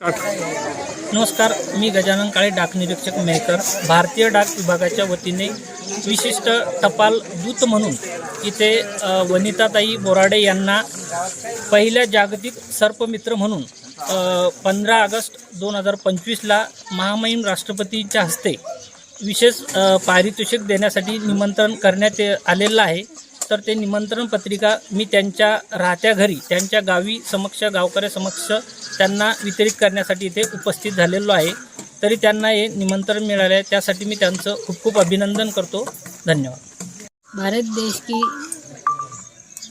नमस्कार मी गजानन काळे डाक निरीक्षक मेहकर. भारतीय डाक विभागाच्या वतीने विशिष्ट टपाल दूत म्हणून इथे वनिताताई बोराडे यांना पहिल्या जागतिक सर्पमित्र म्हणून पंधरा ऑगस्ट दोन हजार पंचवीसला महामहिम राष्ट्रपतींच्या हस्ते विशेष पारितोषिक देण्यासाठी निमंत्रण करण्यात आलेलं आहे. तर ते निमंत्रण पत्रिका मी त्यांच्या राहत्या घरी त्यांच्या गावी समक्ष गावकऱ्यासमक्ष त्यांना वितरित करण्यासाठी इथे उपस्थित झालेलो आहे. तरी त्यांना हे निमंत्रण मिळाले आहे. त्यासाठी मी त्यांचं खूप खूप अभिनंदन करतो. धन्यवाद. भारत देश की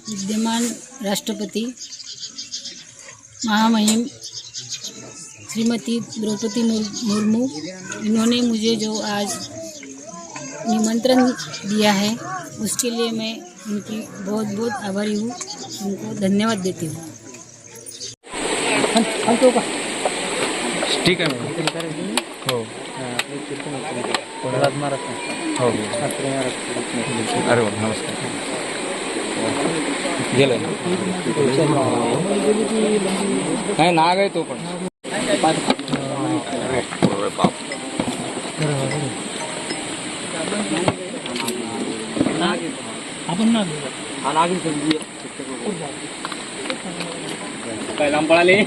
विद्यमान राष्ट्रपति महामहिम श्रीमती द्रौपदी मुर- मुर्मू इन्होंने मुझे जो आज निमंत्रण दिया है उसके लिए मैं उनकी बहुत बहुत आभारी हूँ। उनको धन्यवाद देती हूँ। ठीक है मॅडम। हो। हो। अरे नमस्कार। गेलं। नाही नाग आहे तो पण. ना काय लांब पळाले?